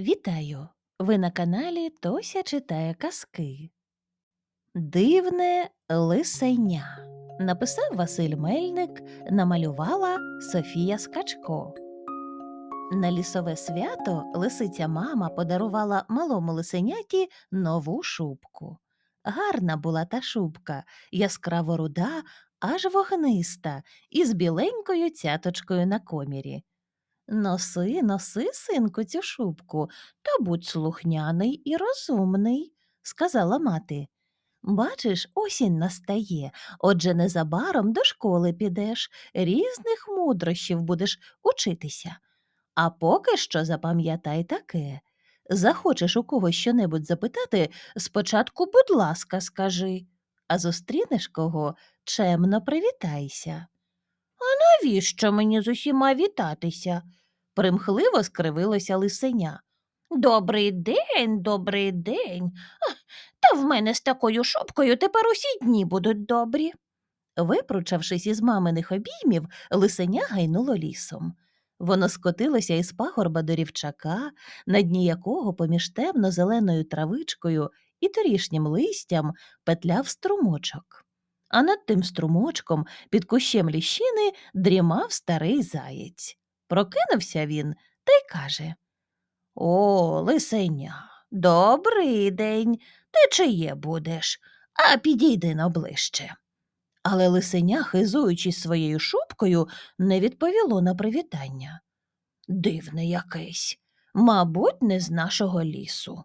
Вітаю! Ви на каналі Тося читає казки. Дивне лисеня. Написав Василь Мельник, намалювала Софія Скачко. На лісове свято лисиця мама подарувала малому лисеняті нову шубку. Гарна була та шубка, яскраво руда, аж вогниста, із біленькою цяточкою на комірі. Носи, носи, синку, цю шубку, та будь слухняний і розумний, сказала мати. Бачиш, осінь настає, отже незабаром до школи підеш, різних мудрощів будеш учитися. А поки що запам'ятай таке. Захочеш у когось щонебудь запитати, спочатку, будь ласка, скажи, а зустрінеш кого, чемно привітайся. А Навіщо мені з усіма вітатися? Примхливо скривилося лисеня. Добрий день, добрий день. Та в мене з такою шубкою тепер усі дні будуть добрі. Випручавшись із маминих обіймів, лисеня гайнуло лісом. Воно скотилося із пагорба до рівчака, на дні якого поміж темно-зеленою травичкою і торішнім листям петляв струмочок. А над тим струмочком під кущем ліщини дрімав старий заєць. Прокинувся він та й каже О, лисеня, добрий день. Ти чиє будеш? А підійди но ближче. Але лисеня, хизуючись своєю шубкою, не відповіло на привітання. Дивне якесь, мабуть, не з нашого лісу.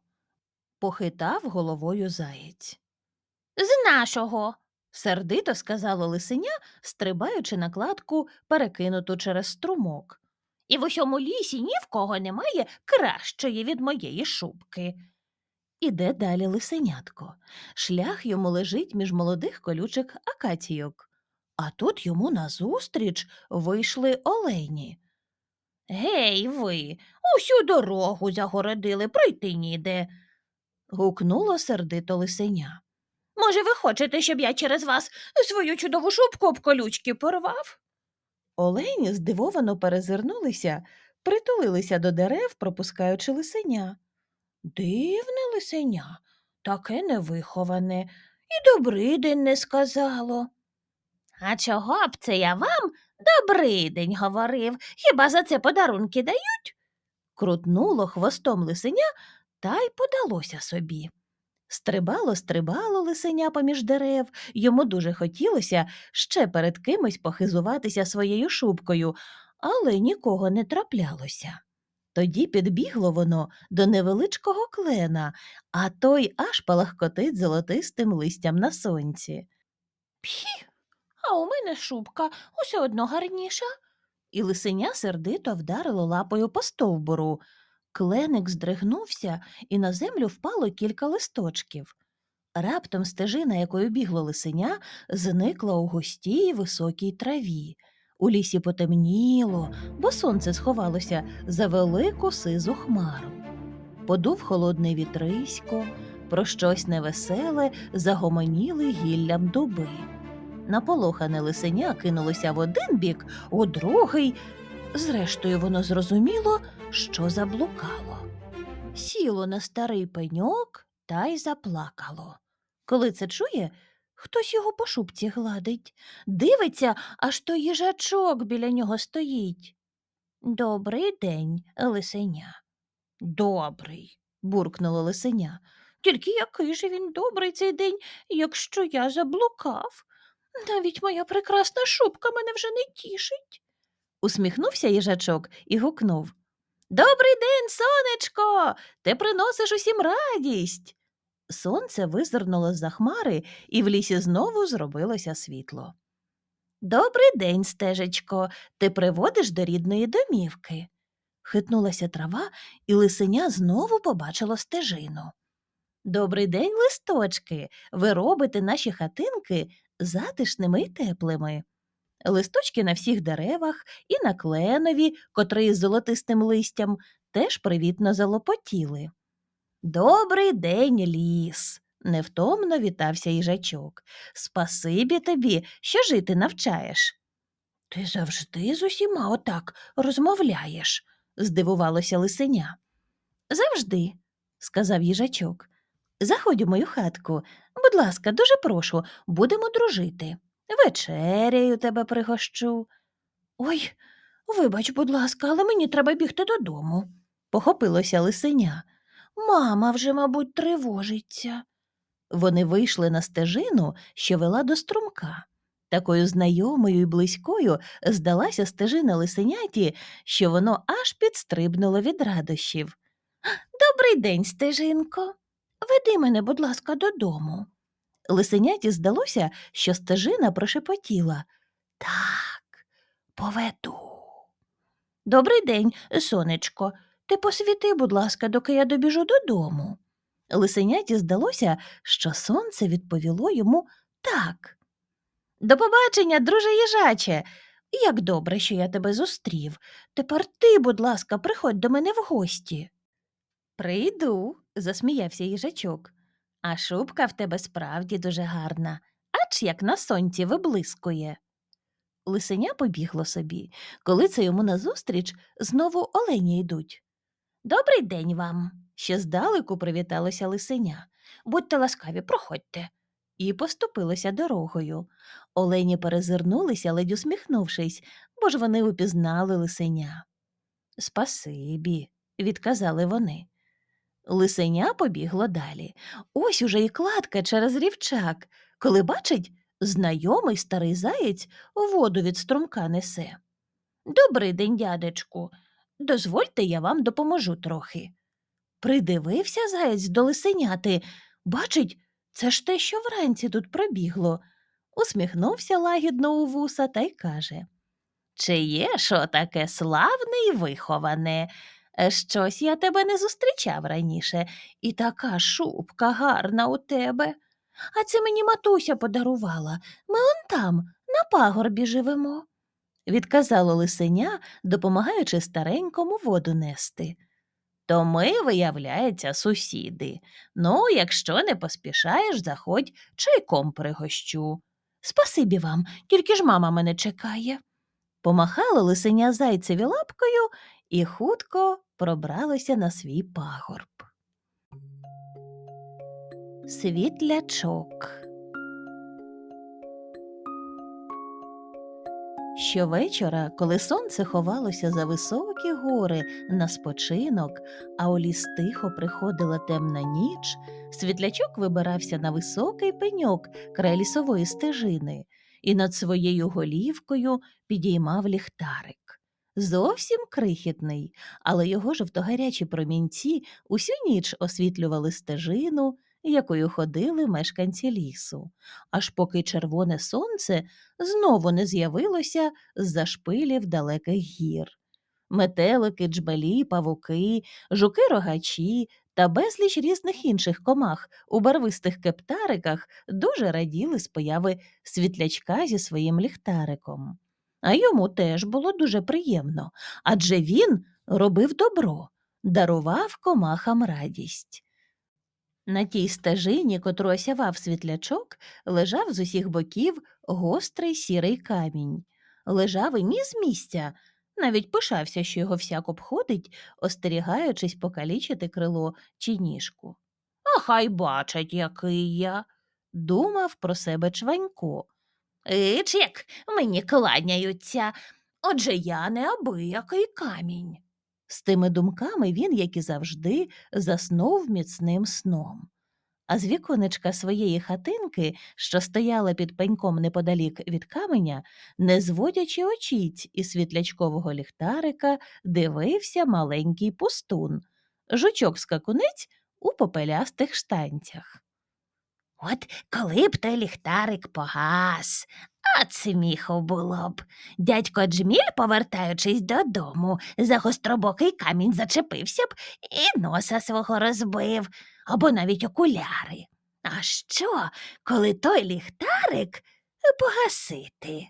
Похитав головою заєць. З нашого, сердито сказало лисеня, стрибаючи на кладку, перекинуту через струмок. І в усьому лісі ні в кого немає кращої від моєї шубки. Іде далі лисенятко. Шлях йому лежить між молодих колючих акаційок. А тут йому назустріч вийшли олені. Гей, ви, усю дорогу загородили, пройти ніде. гукнуло сердито лисеня. Може, ви хочете, щоб я через вас свою чудову шубку об колючки порвав? Олені здивовано перезирнулися, притулилися до дерев, пропускаючи лисеня. Дивне лисеня, таке невиховане, і добрий день не сказало. А чого б це я вам добрий день говорив? Хіба за це подарунки дають? Крутнуло хвостом лисеня та й подалося собі. Стрибало, стрибало лисеня поміж дерев, йому дуже хотілося ще перед кимось похизуватися своєю шубкою, але нікого не траплялося. Тоді підбігло воно до невеличкого клена, а той аж палахкотить золотистим листям на сонці. Пхі, а у мене шубка усе одно гарніша. І лисеня сердито вдарило лапою по стовбуру. Кленик здригнувся, і на землю впало кілька листочків. Раптом стежина, якою бігло лисеня, зникла у густій високій траві. У лісі потемніло, бо сонце сховалося за велику сизу хмару. Подув холодний вітрисько, про щось невеселе загомоніли гіллям дуби. Наполохане лисеня кинулося в один бік, у другий. Зрештою, воно зрозуміло, що заблукало. Сіло на старий пеньок та й заплакало. Коли це чує, хтось його по шубці гладить. Дивиться, аж то їжачок біля нього стоїть. Добрий день, лисеня. Добрий, буркнуло лисеня. Тільки який же він добрий цей день, якщо я заблукав. Навіть моя прекрасна шубка мене вже не тішить. Усміхнувся їжачок і гукнув. Добрий день, сонечко. Ти приносиш усім радість. Сонце визирнуло з-за хмари, і в лісі знову зробилося світло. Добрий день, стежечко, ти приводиш до рідної домівки. Хитнулася трава, і лисеня знову побачило стежину. Добрий день, листочки. Ви робите наші хатинки затишними й теплими. Листочки на всіх деревах і на кленові, котрий з золотистим листям, теж привітно залопотіли. Добрий день, ліс. невтомно вітався їжачок. Спасибі тобі, що жити навчаєш. Ти завжди з усіма отак розмовляєш, здивувалося лисеня. Завжди, сказав їжачок. Заходь у мою хатку. Будь ласка, дуже прошу, будемо дружити. Вечеряю тебе пригощу. Ой, вибач, будь ласка, але мені треба бігти додому, похопилося лисеня. Мама вже, мабуть, тривожиться. Вони вийшли на стежину, що вела до струмка. Такою знайомою і близькою здалася стежина лисеняті, що воно аж підстрибнуло від радощів. Добрий день, стежинко. Веди мене, будь ласка, додому. Лисеняті здалося, що стежина прошепотіла. Так, поведу. Добрий день, сонечко. Ти посвіти, будь ласка, доки я добіжу додому. Лисеняті здалося, що сонце відповіло йому так. До побачення, друже їжаче. Як добре, що я тебе зустрів. Тепер ти, будь ласка, приходь до мене в гості. Прийду, засміявся їжачок. А шубка в тебе справді дуже гарна, ач як на сонці виблискує. Лисеня побігло собі, коли це йому назустріч знову олені йдуть. Добрий день вам. Ще здалеку привіталося лисеня. Будьте ласкаві, проходьте. І поступилося дорогою. Олені перезирнулися, ледь усміхнувшись, бо ж вони упізнали лисеня. Спасибі, відказали вони. Лисеня побігло далі. Ось уже і кладка через рівчак, коли бачить, знайомий старий заєць воду від струмка несе. Добрий день, дядечку. Дозвольте, я вам допоможу трохи. Придивився заєць до лисеняти. Бачить, це ж те, що вранці тут пробігло. Усміхнувся лагідно у вуса та й каже Чи є що таке славне й виховане? Е, Щось я тебе не зустрічав раніше, і така шубка гарна у тебе. А це мені матуся подарувала. Ми он там, на пагорбі живемо, відказало лисеня, допомагаючи старенькому воду нести. То ми, виявляється, сусіди. Ну, якщо не поспішаєш, заходь, чайком пригощу. Спасибі вам, тільки ж мама мене чекає. Помахало лисеня зайцеві лапкою і хутко пробралося на свій пагорб. Світлячок Щовечора, коли сонце ховалося за високі гори на спочинок, а у ліс тихо приходила темна ніч, світлячок вибирався на високий пеньок край лісової стежини і над своєю голівкою підіймав ліхтарик. Зовсім крихітний, але його жовтогарячі промінці усю ніч освітлювали стежину, якою ходили мешканці лісу, аж поки червоне сонце знову не з'явилося з-за шпилів далеких гір. Метелики, джбелі, павуки, жуки рогачі та безліч різних інших комах у барвистих кептариках дуже раділи з появи світлячка зі своїм ліхтариком. А йому теж було дуже приємно, адже він робив добро, дарував комахам радість. На тій стежині, котру осявав світлячок, лежав з усіх боків гострий сірий камінь. Лежав і ні з місця, навіть пишався, що його всяк обходить, остерігаючись покалічити крило чи ніжку. А хай бачать, який я, думав про себе чванько. Ич як мені кланяються, отже я неабиякий камінь. З тими думками він, як і завжди, заснув міцним сном. А з віконечка своєї хатинки, що стояла під пеньком неподалік від каменя, не зводячи очіць із світлячкового ліхтарика, дивився маленький пустун, жучок скакунець у попелястих штанцях. От коли б той ліхтарик погас, от сміху було б. Дядько Джміль, повертаючись додому, за гостробокий камінь зачепився б і носа свого розбив, або навіть окуляри. А що, коли той ліхтарик погасити?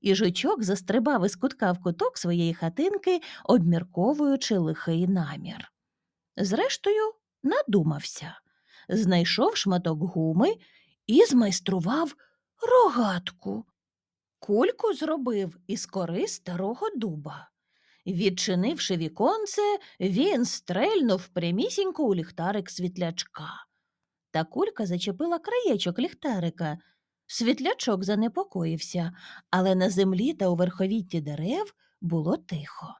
І жучок застрибав із кутка в куток своєї хатинки, обмірковуючи лихий намір. Зрештою, надумався, знайшов шматок гуми і змайстрував рогатку. Кульку зробив із кори старого дуба. Відчинивши віконце, він стрельнув прямісінько у ліхтарик світлячка. Та кулька зачепила краєчок ліхтарика. Світлячок занепокоївся, але на землі та у верховітті дерев було тихо.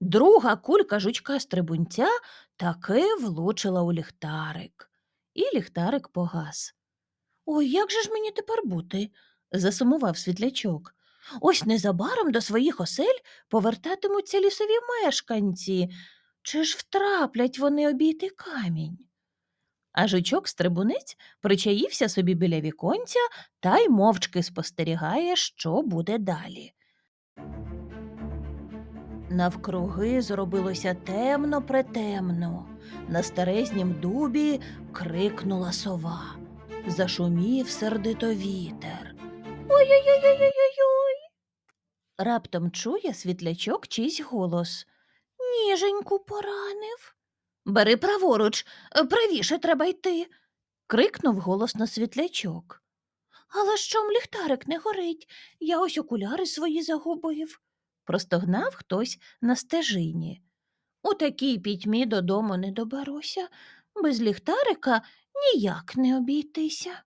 Друга кулька жучка стрибунця таки влучила у ліхтарик, і ліхтарик погас. Ой, як же ж мені тепер бути? засумував світлячок. Ось незабаром до своїх осель повертатимуться лісові мешканці. Чи ж втраплять вони обійти камінь? А жучок стрибунець причаївся собі біля віконця та й мовчки спостерігає, що буде далі. Навкруги зробилося темно претемно. На старезнім дубі крикнула сова. Зашумів сердито вітер. Ой-ой-ой-ой-ой-ой. Раптом чує світлячок чийсь голос. Ніженьку поранив. Бери праворуч, правіше треба йти. крикнув голосно світлячок. Але що м ліхтарик не горить? Я ось окуляри свої загубив. Простогнав хтось на стежині. У такій пітьмі додому не доберуся, без ліхтарика ніяк не обійтися.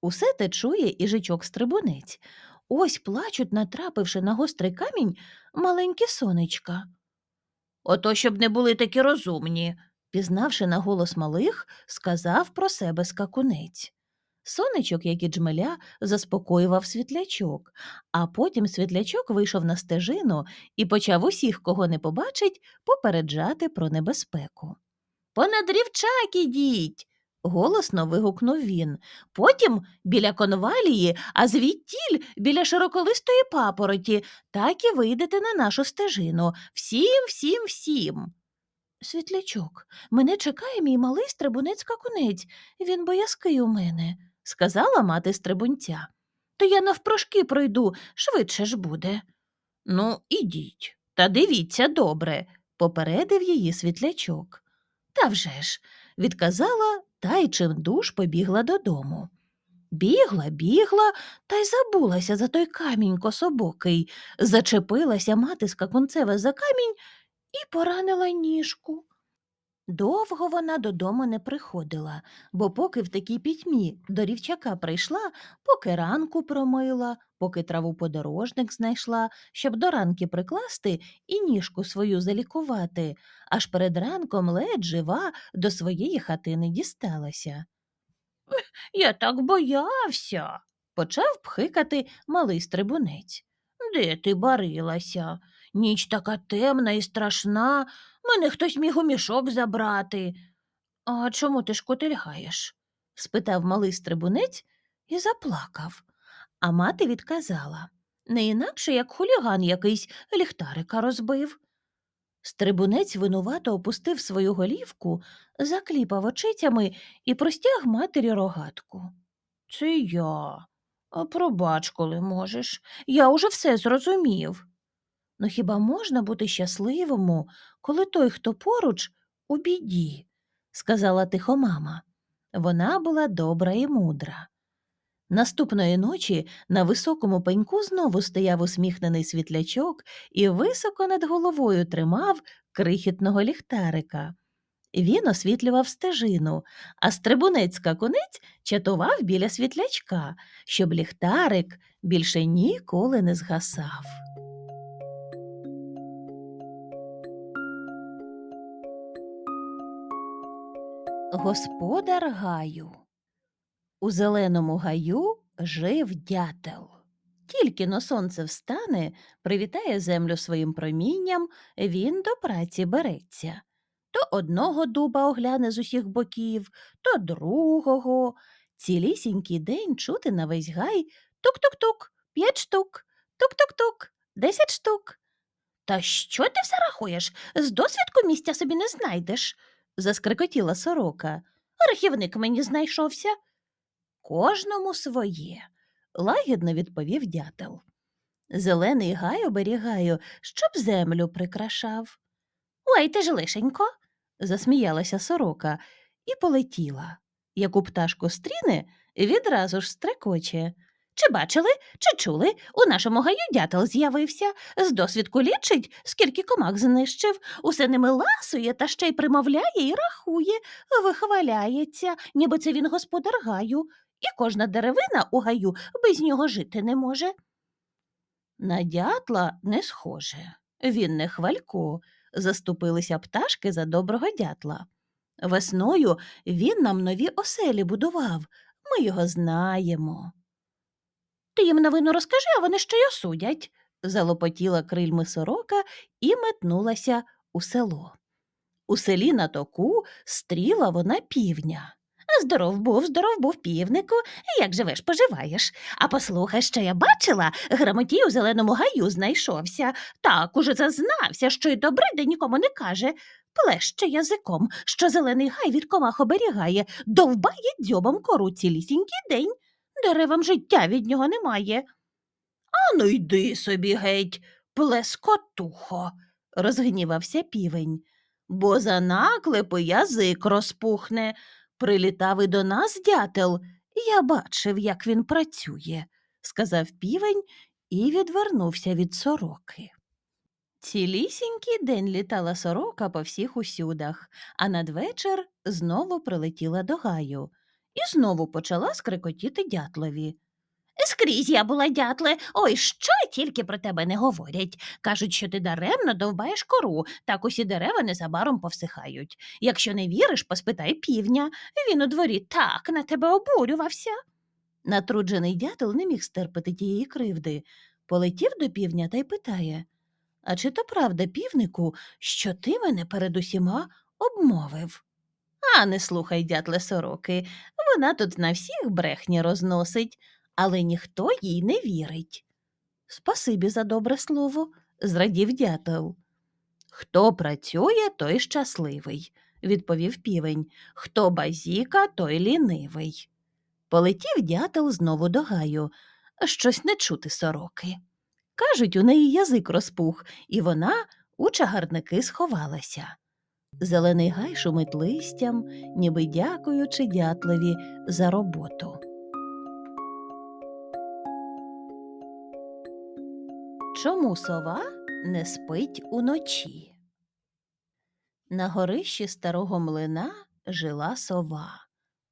Усе те чує і жичок стрибунець. Ось плачуть, натрапивши на гострий камінь, маленькі сонечка. Ото щоб не були такі розумні, пізнавши на голос малих, сказав про себе скакунець. Сонечок, як і джмеля, заспокоював світлячок, а потім світлячок вийшов на стежину і почав усіх, кого не побачить, попереджати про небезпеку. Понад рівчак ідіть. голосно вигукнув він. Потім біля конвалії, а звідтіль біля широколистої папороті, так і вийдете на нашу стежину. Всім, всім, всім. Світлячок, мене чекає мій малий стрибунець какунець. Він боязкий у мене, сказала мати стрибунця. То я навпрошки пройду, швидше ж буде. Ну, ідіть, та дивіться добре, попередив її світлячок. Та вже ж, відказала та й чимдуж побігла додому. Бігла, бігла, та й забулася за той камінь кособокий, зачепилася мати скакунцева за камінь і поранила ніжку. Довго вона додому не приходила, бо поки в такій пітьмі до рівчака прийшла, поки ранку промила, поки траву подорожник знайшла, щоб до ранки прикласти і ніжку свою залікувати, аж перед ранком ледь жива до своєї хатини дісталася. Я так боявся, почав пхикати малий стрибунець. Де ти барилася? Ніч така темна і страшна, мене хтось міг у мішок забрати. А чому ти шкотильгаєш? спитав малий стрибунець і заплакав. А мати відказала не інакше, як хуліган якийсь ліхтарика розбив. Стрибунець винувато опустив свою голівку, закліпав очицями і простяг матері рогатку. Це я. А Пробач, коли можеш. Я уже все зрозумів. Ну хіба можна бути щасливому, коли той, хто поруч, у біді? сказала тихо мама. Вона була добра і мудра. Наступної ночі на високому пеньку знову стояв усміхнений світлячок і високо над головою тримав крихітного ліхтарика. Він освітлював стежину, а стрибунець скакунець чатував біля світлячка, щоб ліхтарик більше ніколи не згасав. Господар гаю У зеленому гаю жив дятел. Тільки но сонце встане, привітає землю своїм промінням, він до праці береться. То одного дуба огляне з усіх боків, то другого. Цілісінький день чути на весь гай тук-тук-тук, п'ять штук, тук-тук-тук, десять штук. Та що ти все рахуєш? З досвідку місця собі не знайдеш, заскрикотіла сорока. Рахівник мені знайшовся. Кожному своє, лагідно відповів дятел. Зелений гай оберігаю, щоб землю прикрашав. Ой ти ж лишенько, засміялася сорока і полетіла. Яку пташку стріне, відразу ж стрекоче. Чи бачили, чи чули, у нашому гаю дятел з'явився. З досвідку лічить, скільки комах знищив, усе ними ласує та ще й примовляє і рахує, вихваляється, ніби це він господар гаю, і кожна деревина у гаю без нього жити не може. На дятла не схоже. Він не хвалько. Заступилися пташки за доброго дятла. Весною він нам нові оселі будував. Ми його знаємо. Ти їм новину розкажи, а вони ще й осудять, залопотіла крильми сорока і метнулася у село. У селі на току стріла вона півня. Здоров був, здоров був півнику, як живеш, поживаєш. А послухай, що я бачила, грамотій у зеленому гаю знайшовся. Так уже зазнався, що й добре де нікому не каже. Плеще язиком, що зелений гай від комах оберігає, довбає дзьобом кору цілісінький день. Деревам життя від нього немає. Ану йди собі геть, плескотухо, розгнівався півень, бо за наклепи язик розпухне. Прилітав і до нас дятел. Я бачив, як він працює, сказав півень і відвернувся від сороки. Цілісінький день літала сорока по всіх усюдах, а надвечір знову прилетіла до гаю і знову почала скрикотіти дятлові. Скрізь я була, дятле, ой, що тільки про тебе не говорять. Кажуть, що ти даремно довбаєш кору, так усі дерева незабаром повсихають. Якщо не віриш, поспитай півня. Він у дворі так на тебе обурювався. Натруджений дятел не міг стерпити тієї кривди. Полетів до півня та й питає А чи то правда, півнику, що ти мене перед усіма обмовив? А не слухай, дятле сороки, вона тут на всіх брехні розносить але ніхто їй не вірить. Спасибі за добре слово, зрадів дятел. Хто працює, той щасливий, відповів півень. Хто базіка, той лінивий. Полетів дятел знову до гаю. Щось не чути сороки. Кажуть, у неї язик розпух, і вона у чагарники сховалася. Зелений гай шумить листям, ніби дякуючи дятлові за роботу. Чому сова не спить уночі? На горищі старого млина жила сова.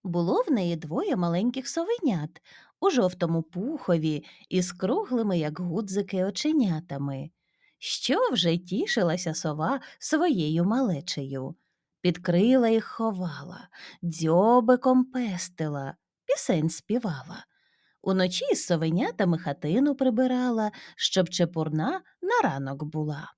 Було в неї двоє маленьких совенят у жовтому пухові із круглими, як гудзики, оченятами. Що вже тішилася сова своєю малечею. Підкрила їх ховала, дзьобиком пестила, пісень співала. Уночі з совенятами хатину прибирала, щоб чепурна на ранок була.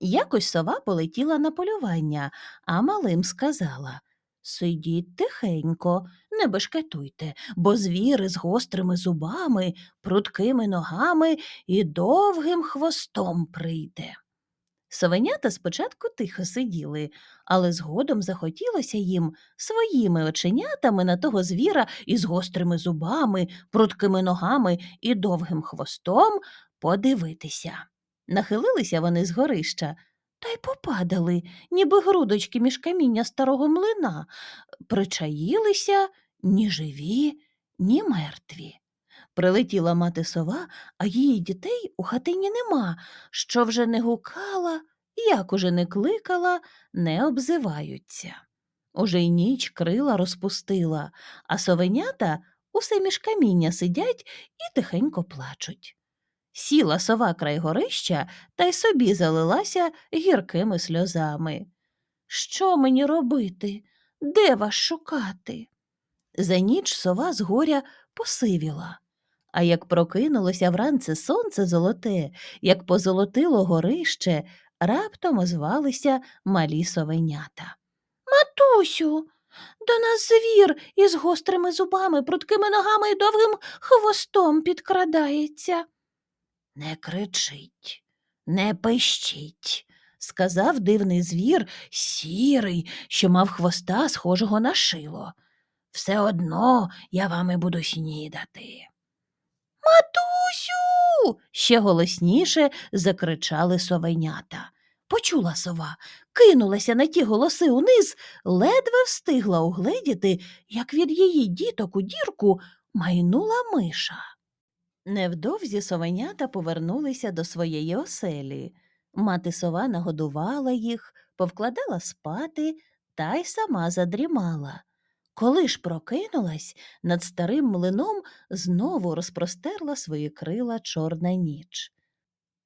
Якось сова полетіла на полювання, а малим сказала Сидіть тихенько, не бешкетуйте, бо звір із гострими зубами, пруткими ногами і довгим хвостом прийде. Совенята спочатку тихо сиділи, але згодом захотілося їм своїми оченятами на того звіра із гострими зубами, пруткими ногами і довгим хвостом подивитися. Нахилилися вони з горища та й попадали, ніби грудочки між каміння старого млина, причаїлися ні живі, ні мертві. Прилетіла мати сова, а її дітей у хатині нема, що вже не гукала, як уже не кликала, не обзиваються. Уже й ніч крила розпустила, а совенята усе між каміння сидять і тихенько плачуть. Сіла сова край горища та й собі залилася гіркими сльозами. Що мені робити? Де вас шукати? За ніч сова з горя посивіла. А як прокинулося вранці сонце золоте, як позолотило горище, раптом озвалися малі совенята. Матусю, до нас звір із гострими зубами, пруткими ногами і довгим хвостом підкрадається. Не кричіть, не пищіть, сказав дивний звір, сірий, що мав хвоста, схожого на шило. Все одно я вами буду снідати. Матусю. ще голосніше закричали совенята. Почула сова, кинулася на ті голоси униз, ледве встигла угледіти, як від її діток у дірку майнула миша. Невдовзі совенята повернулися до своєї оселі. Мати сова нагодувала їх, повкладала спати та й сама задрімала. Коли ж прокинулась, над старим млином знову розпростерла свої крила чорна ніч.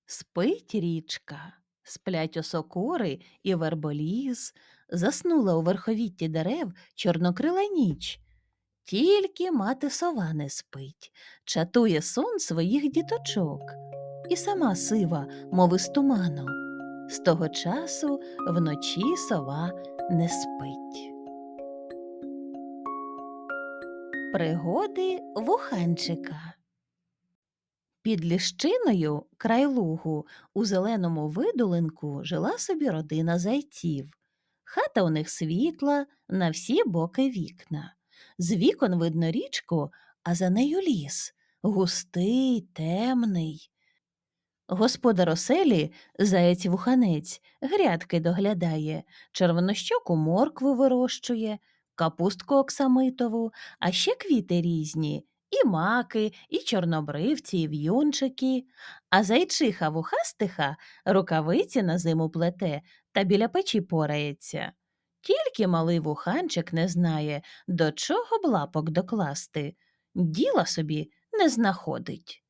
Спить річка, сплять осокори і верболіз, заснула у верховітті дерев чорнокрила ніч. Тільки мати сова не спить, чатує сон своїх діточок, і сама сива, мов із туману. З того часу вночі сова не спить. Пригоди вуханчика Під ліщиною, край лугу, у зеленому видолинку жила собі родина зайців. Хата у них світла, на всі боки вікна. З вікон видно річку, а за нею ліс, густий, темний. Господар оселі, заєць вуханець, грядки доглядає, червонощоку моркву вирощує, капустку оксамитову, а ще квіти різні, і маки, і чорнобривці, і в'юнчики. А зайчиха вухастиха рукавиці на зиму плете та біля печі порається. Тільки малий вуханчик не знає, до чого б лапок докласти. Діла собі не знаходить.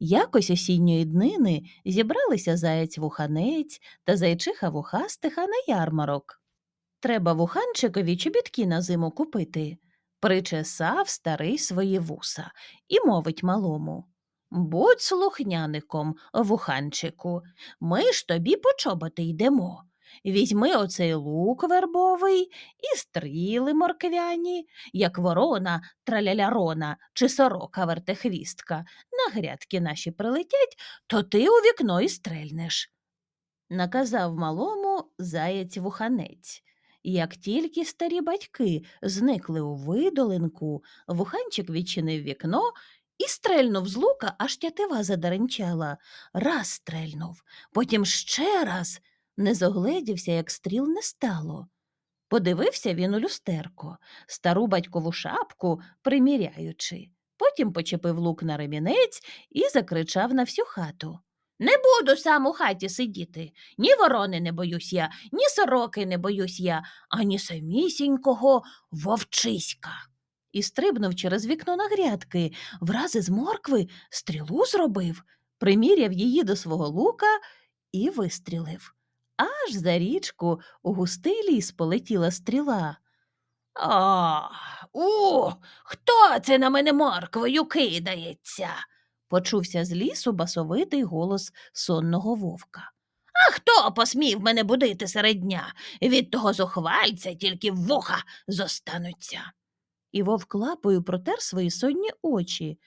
Якось осінньої днини зібралися заєць вуханець та зайчиха вухастиха на ярмарок. Треба вуханчикові чобітки на зиму купити. Причесав старий свої вуса і мовить малому. Будь слухняником, вуханчику, ми ж тобі по чоботи йдемо. Візьми оцей лук вербовий і стріли морквяні, як ворона тралялярона чи сорока вертехвістка. На грядки наші прилетять, то ти у вікно і стрельнеш. Наказав малому заєць вуханець. Як тільки старі батьки зникли у видолинку, вуханчик відчинив вікно і стрельнув з лука, аж тятива задеренчала. Раз стрельнув, потім ще раз. Не зогледівся, як стріл не стало. Подивився він у люстерко, стару батькову шапку приміряючи. Потім почепив лук на ремінець і закричав на всю хату. Не буду сам у хаті сидіти. Ні ворони не боюсь я, ні сороки не боюсь я, ані самісінького вовчиська. І стрибнув через вікно на грядки, враз із моркви стрілу зробив, приміряв її до свого лука і вистрілив. Аж за річку у густий ліс полетіла стріла. А, у, хто це на мене морквою кидається? Почувся з лісу басовитий голос сонного вовка. А хто посмів мене будити серед дня? Від того зухвальця тільки вуха зостануться. І вовк лапою протер свої сонні очі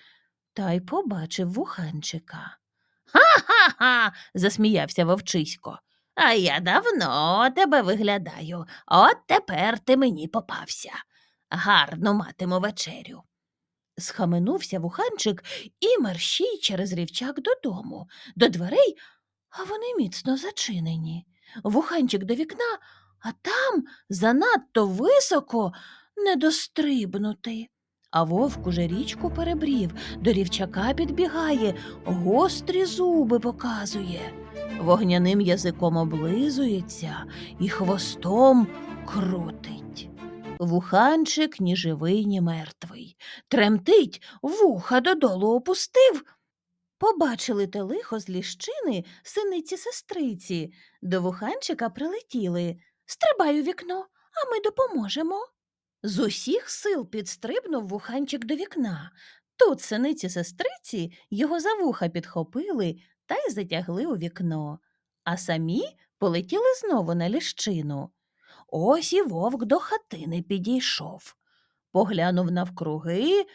та й побачив вуханчика. Ха-ха-ха. засміявся вовчисько. А я давно тебе виглядаю, от тепер ти мені попався. Гарно матиму вечерю. Схаменувся вуханчик і мерщій через рівчак додому, до дверей, а вони міцно зачинені. Вуханчик до вікна, а там занадто високо не дострибнути. А вовк уже річку перебрів, до рівчака підбігає, гострі зуби показує вогняним язиком облизується і хвостом крутить. Вуханчик ні живий, ні мертвий. Тремтить, вуха додолу опустив. Побачили те лихо з ліщини синиці сестриці. До вуханчика прилетіли. Стрибай у вікно, а ми допоможемо. З усіх сил підстрибнув вуханчик до вікна. Тут синиці сестриці його за вуха підхопили та й затягли у вікно, а самі полетіли знову на ліщину. Ось і вовк до хатини підійшов. Поглянув навкруги,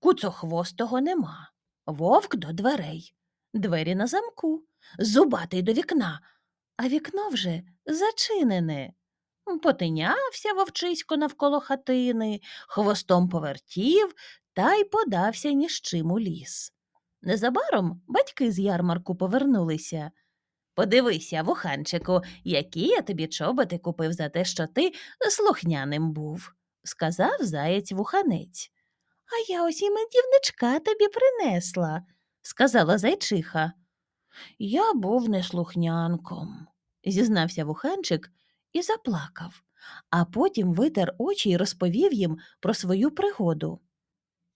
куцохвостого нема. Вовк до дверей, двері на замку, зубатий до вікна, а вікно вже зачинене. Потинявся вовчисько навколо хатини, хвостом повертів та й подався ні з чим у ліс. Незабаром батьки з ярмарку повернулися. Подивися, вуханчику, які я тобі чоботи купив за те, що ти слухняним був, сказав заєць вуханець. А я ось і медівничка тобі принесла, сказала зайчиха. Я був неслухнянком, зізнався вуханчик і заплакав, а потім витер очі і розповів їм про свою пригоду.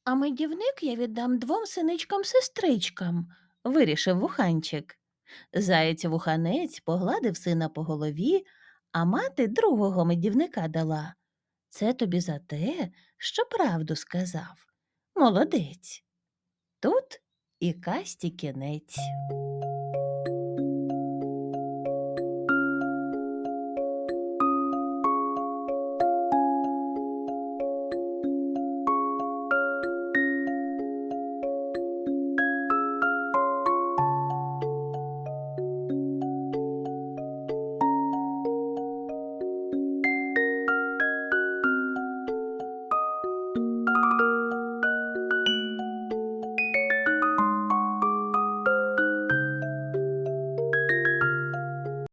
А медівник я віддам двом синичкам-сестричкам, вирішив вуханчик. Заєць вуханець погладив сина по голові, а мати другого медівника дала. Це тобі за те, що правду сказав. Молодець. Тут і касті кінець.